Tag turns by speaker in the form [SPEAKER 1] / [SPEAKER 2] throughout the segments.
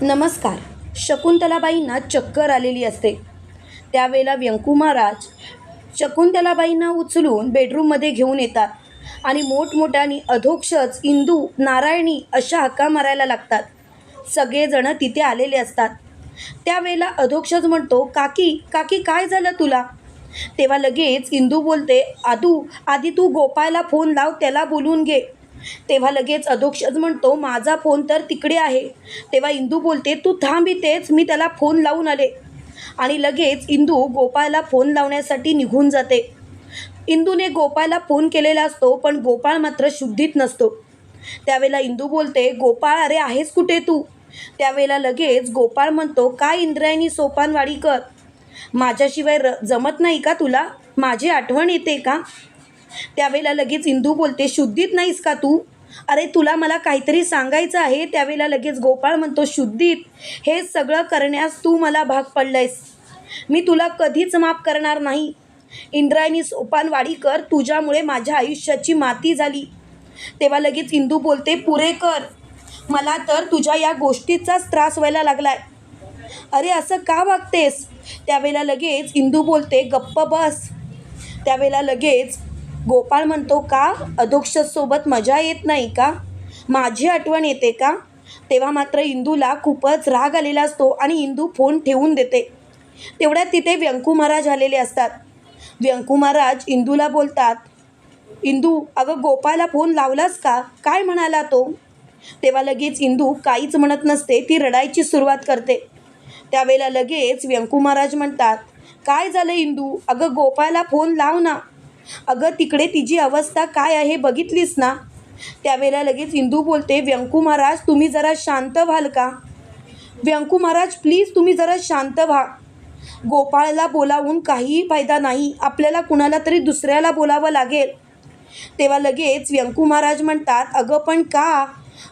[SPEAKER 1] नमस्कार. शकुंतलाबाईंना चक्कर आलेली असते. त्यावेळेला व्यंकू महाराज शकुंतलाबाईंना उचलून बेडरूममध्ये घेऊन येतात आणि मोठमोठ्याने अधोक्षज इंदू नारायणी अशा हक्का मारायला लागतात. सगळेजणं तिथे आलेले असतात. त्यावेळेला अधोक्षज म्हणतो काकी काकी काय झालं तुला? तेव्हा लगेच इंदू बोलते आदू आधी तू गोपाळला फोन लाव त्याला बोलवून घे. तेव्हा लगेच अधोक्षज म्हणतो माझा फोन तर तिकडे आहे. तेव्हा इंदू बोलते तू थांब इथेच मी त्याला फोन लावून आले. आणि लगेच इंदू गोपाळला फोन लावण्यासाठी निघून जाते. इंदूने गोपाळला फोन केलेला असतो पण गोपाळ मात्र शुद्धीत नसतो. त्यावेळेला इंदू बोलते गोपाळ अरे आहेस कुठे तू? त्यावेळेला लगेच गोपाळ म्हणतो काय इंद्रायणी सोपानवाडी कर? माझ्याशिवाय र जमत नाही का तुला? माझी आठवण येते का? त्यावेळेला लगेच इंदू बोलते शुद्धीत नाहीस का तू? अरे तुला मला काहीतरी सांगायचं आहे. त्यावेळेला लगेच गोपाळ म्हणतो शुद्धीत हे सगळं करण्यास तू मला भाग पडलंयस. मी तुला कधीच माफ करणार नाही. इंद्रायणी सोपान वाडीकर तुझ्यामुळे माझ्या आयुष्याची माती झाली. तेव्हा लगेच इंदू बोलते पुरे कर. मला तर तुझ्या या गोष्टीचाच त्रास व्हायला लागलाय. अरे असं का वागतेस? त्यावेळेला लगेच इंदू बोलते गप्प बस. त्यावेळेला लगेच गोपाळ म्हणतो का अधोक्षसोबत मजा येत नाही का? माझी आठवण येते का? तेव्हा मात्र इंदूला खूपच राग आलेला असतो आणि इंदू फोन ठेवून देते. तेवढ्यात तिथे व्यंकू महाराज आलेले असतात. व्यंकू महाराज इंदूला बोलतात इंदू अगं गोपाळला फोन लावलास का? काय म्हणाला तो? तेव्हा लगेच इंदू काहीच म्हणत नसते ती रडायची सुरुवात करते. त्यावेळेला लगेच व्यंकू महाराज म्हणतात काय झालं इंदू? अगं गोपाळला फोन लाव ना. अगं तिकडे तिची अवस्था काय आहे बघितलीस ना? त्यावेळेला लगेच इंदू बोलते व्यंकू महाराज तुम्ही जरा शांत व्हाल का? व्यंकू महाराज प्लीज तुम्ही जरा शांत व्हा. गोपाळला बोलावून काहीही फायदा नाही. आपल्याला कुणाला तरी दुसऱ्याला बोलावं लागेल. तेव्हा लगेच व्यंकू महाराज म्हणतात अगं पण का?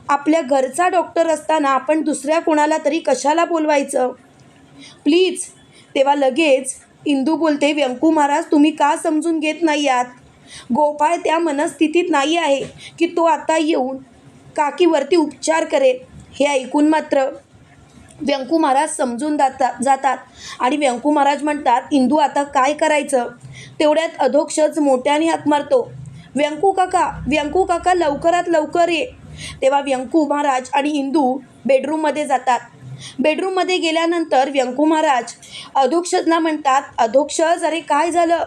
[SPEAKER 1] आपल्या घरचा डॉक्टर असताना आपण दुसऱ्या कोणाला तरी कशाला बोलवायचं? प्लीज तेव्हा लगेच इंदू बोलते व्यंकू महाराज तुम्ही का समजून घेत नाही आहात? गोपाळ त्या मनस्थितीत नाही आहे की तो आता येऊन काकीवरती उपचार करेल हे ऐकून मात्र व्यंकू महाराज समजून जातात जातात आणि व्यंकू महाराज म्हणतात इंदू आता काय करायचं? तेवढ्यात अधोक्षज मोठ्याने हाक मारतो. व्यंकू काका व्यंकू काका लवकरात लवकर ये. तेव्हा व्यंकू महाराज आणि इंदू बेडरूममध्ये जातात. बेडरूममध्ये गेल्यानंतर व्यंकू महाराज अधोक्षजना म्हणतात अधोक्षज अरे काय झालं?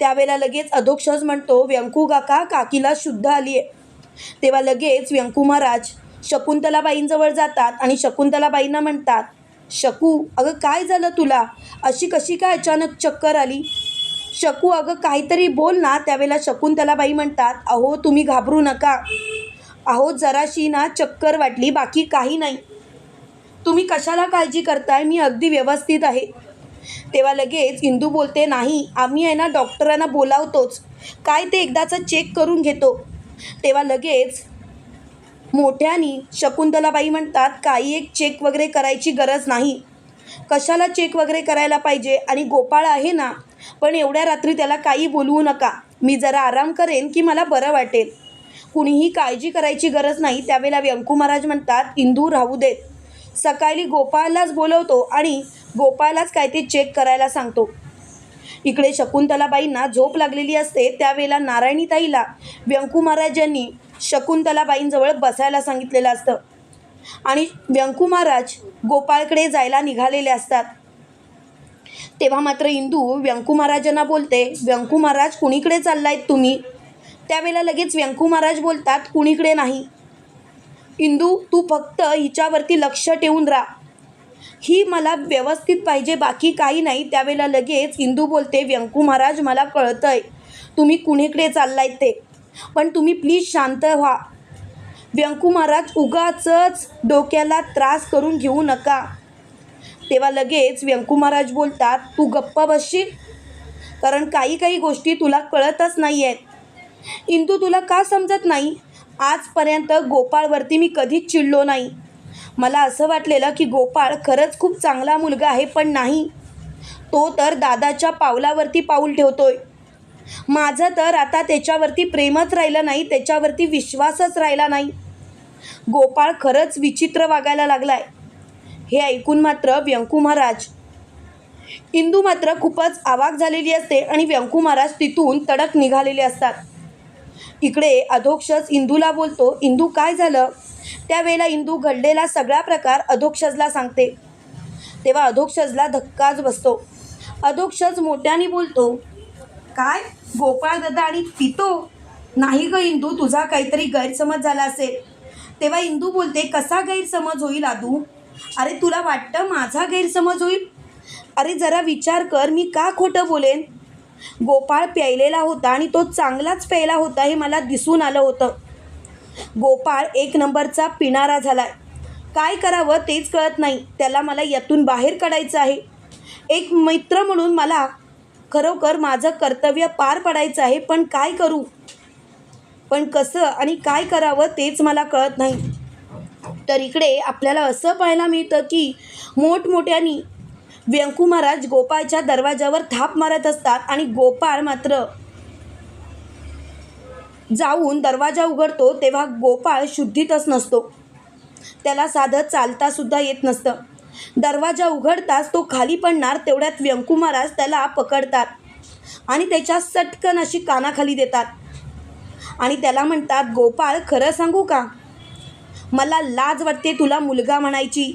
[SPEAKER 1] त्यावेळेला लगेच अधोक्षज म्हणतो व्यंकू काका काकीला शुद्ध आली आहे तेव्हा लगेच व्यंकू महाराज शकुंतलाबाईंजवळ जातात आणि शकुंतलाबाईंना म्हणतात शकू अगं काय झालं तुला? अशी कशी काय अचानक चक्कर आली? शकू अगं काहीतरी बोल ना. त्यावेळेला शकुंतलाबाई म्हणतात अहो तुम्ही घाबरू नका. अहो जराशी ना चक्कर वाटली बाकी काही नाही. तुम्ही कशाला काळजी करताय? मी अगदी व्यवस्थित आहे. तेव्हा लगेच इंदू बोलते नाही आम्ही आहे ना डॉक्टरांना बोलावतोच. काय ते एकदाचं चेक करून घेतो. तेव्हा लगेच मोठ्यानी शकुंतलाबाई म्हणतात काही एक चेक वगैरे करायची गरज नाही. कशाला चेक वगैरे करायला पाहिजे? आणि गोपाळ आहे ना पण एवढ्या रात्री त्याला काही बोलवू नका. मी जरा आराम करेन की मला बरं वाटेल. कुणीही काळजी करायची गरज नाही. त्यावेळेला व्यंकू महाराज म्हणतात इंदू राहू देत. सकाळी गोपाळलाच बोलवतो आणि गोपाळलाच काय ते चेक करायला सांगतो. इकडे शकुंतलाबाईंना झोप लागलेली असते त्यावेळेला नारायणीताईला व्यंकू महाराज यांनी शकुंतलाबाईंजवळ बसायला सांगितलेलं असतं. आणि व्यंकू महाराज गोपाळकडे जायला निघालेले असतात. तेव्हा मात्र इंदू व्यंकू महाराजांना बोलते व्यंकू महाराज कुणीकडे चाललायत तुम्ही? त्यावेळेला लगेच व्यंकू महाराज बोलतात कुणीकडे नाही. इंदू तू फक्त हिच्यावरती लक्ष ठेवून राहा. ही मला व्यवस्थित पाहिजे बाकी काही नाही. त्यावेळेला लगेच इंदू बोलते व्यंकू महाराज मला कळतंय तुम्ही कुणीकडे चाललाय ते. पण तुम्ही प्लीज शांत व्हा. व्यंकू महाराज उगाचच डोक्याला त्रास करून घेऊ नका. तेव्हा लगेच व्यंकू महाराज बोलतात तू गप्प बसशील? कारण काही काही गोष्टी तुला कळतच नाही आहेत इंदू तुला का समजत नाही? आजपर्यंत गोपाळवरती मी कधीच चिडलो नाही. मला असं वाटलेलं की गोपाळ खरंच खूप चांगला मुलगा आहे पण नाही. तो तर दादाच्या पावलावरती पाऊल ठेवतोय. माझं तर आता त्याच्यावरती प्रेमच राहिलं नाही त्याच्यावरती विश्वासच राहिला नाही. गोपाळ खरंच विचित्र वागायला लागलाय. हे ऐकून मात्र व्यंकू महाराज. इंदू मात्र खूपच आवाक झालेली असते आणि व्यंकू महाराज तिथून तडक निघालेले असतात. इकडे अधोक्षज इंदूला बोलतो इंदू काय झालं? त्यावेळेला इंदू घडलेला सगळा प्रकार अधोक्षजला सांगते. तेव्हा अधोक्षजला धक्काच बसतो. अधोक्षज मोठ्याने बोलतो काय? गोपाळदादा आणि पितो? नाही ग इंदू तुझा काहीतरी गैरसमज झाला असेल. तेव्हा इंदू बोलते कसा गैरसमज होईल आदू? अरे तुला वाटतं माझा गैरसमज होईल? अरे जरा विचार कर मी का खोटं बोलेन? गोपाळ प्यायलेला होता आणि तो चांगलाच प्यायला होता हे मला दिसून आलं होतं. गोपाळ एक नंबरचा पिणारा झाला. काय करावं तेच कळत नाही. त्याला मला यातून बाहेर काढायचं आहे. एक मित्र म्हणून मला खरोखर माझं कर्तव्य पार पडायचं आहे पण काय करू? पण कसं आणि काय करावं तेच मला कळत नाही. तर इकडे आपल्याला असं पाहायला मिळतं की मोठमोठ्यानी व्यंकू महाराज गोपाळच्या दरवाजावर थाप मारत असतात आणि गोपाळ मात्र जाऊन दरवाजा उघडतो तेव्हा गोपाळ शुद्धीतच नसतो. त्याला साधं चालतासुद्धा येत नसतं. दरवाजा उघडताच तो खाली पडणार तेवढ्यात व्यंकू महाराज त्याला पकडतात आणि त्याच्या सटकन अशी कानाखाली देतात. आणि त्याला म्हणतात गोपाळ खरं सांगू का? मला लाज वाटते तुला मुलगा म्हणायची.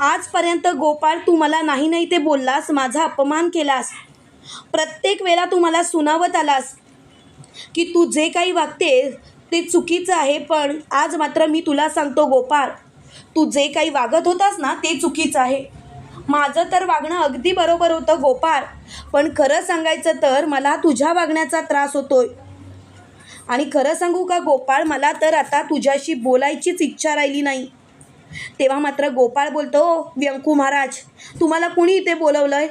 [SPEAKER 1] आजपर्यंत गोपाळ तू मला नाही नाही ते बोललास माझा अपमान केलास. प्रत्येक वेळा तू मला सुनावत आलास. की तू जे काही वागते ते चुकीचं आहे पण आज मात्र मी तुला सांगतो गोपाळ तू जे काही वागत होतास ना ते चुकीचं आहे. माझं तर वागणं अगदी बरोबर होतं गोपाळ पण खरं सांगायचं तर मला तुझ्या वागण्याचा त्रास होतोय. आणि खरं सांगू का गोपाळ मला तर आता तुझ्याशी बोलायचीच इच्छा राहिली नाही. तेव्हा मात्र गोपाळ बोलतो व्यंकू महाराज तुम्हाला कुणी इथे बोलवलंय?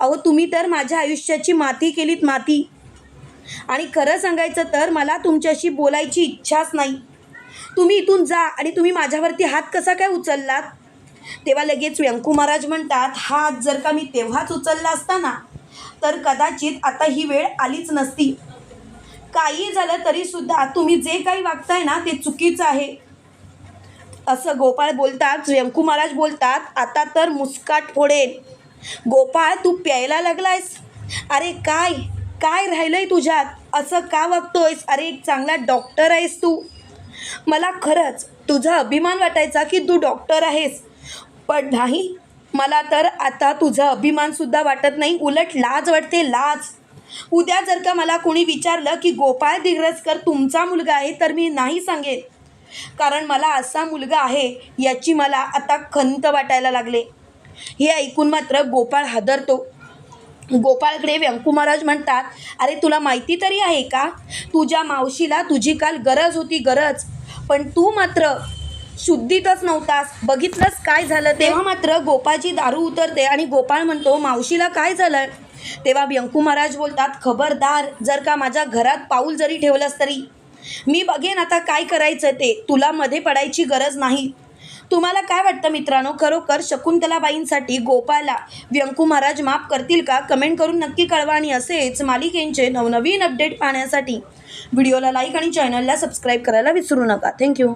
[SPEAKER 1] अहो तुम्ही तर माझ्या आयुष्याची माती केलीत माती आणि खरं सांगायचं तर मला तुमच्याशी बोलायची इच्छाच नाही. तुम्ही इथून जा आणि तुम्ही माझ्यावरती हात कसा काय उचललात? तेव्हा लगेच व्यंकू महाराज म्हणतात हात जर का मी तेव्हाच उचलला असता ना तर कदाचित आता ही वेळ आलीच नसती. काही झालं तरीसुद्धा तुम्ही जे काही वागताय ना ते चुकीचं आहे. असं गोपाळ बोलतात व्यंकू महाराज बोलतात आता तर मुस्काट फोडेन गोपाळ तू प्यायला लागलायस? अरे काय? काय राहिलंय तुझ्यात? असं का वागतोयस? अरे एक चांगला डॉक्टर आहेस तू. मला खरंच तुझा अभिमान वाटायचा की तू डॉक्टर आहेस. पण नाही मला तर आता तुझा अभिमानसुद्धा वाटत नाही. उलट लाज वाटते लाज. उद्या जर का मला कोणी विचारलं की गोपाळ दिग्रसकर तुमचा मुलगा आहे तर मी नाही सांगेन. कारण मला असा मुलगा आहे याची मला आता खंत वाटायला लागले. हे ऐकून मात्र गोपाळ हादरतो. गोपाळकडे व्यंकू महाराज म्हणतात अरे तुला माहिती तरी आहे का? तुझ्या मावशीला तुझी काल गरज होती गरज. पण तू मात्र शुद्धीतच नव्हतास. बघितलंस काय झालं? तेव्हा मात्र गोपाळची दारू उतरते आणि गोपाळ म्हणतो मावशीला काय झालं? तेव्हा व्यंकू महाराज बोलतात खबरदार जर का माझ्या घरात पाऊल जरी ठेवलंस तरी. मी बघेन आता काय करायचं ते. तुला मध्ये पडायची गरज नाही. तुम्हाला काय वाटतं मित्रांनो? खरोखर शकुंतलाबाईंसाठी गोपाला व्यंकू महाराज माफ करतील का? कमेंट करून नक्की कळवा आणि असेच मालिकेंचे नवनवीन अपडेट पाहण्यासाठी. व्हिडिओला लाईक आणि चॅनलला सबस्क्राईब करायला विसरू नका. थँक्यू.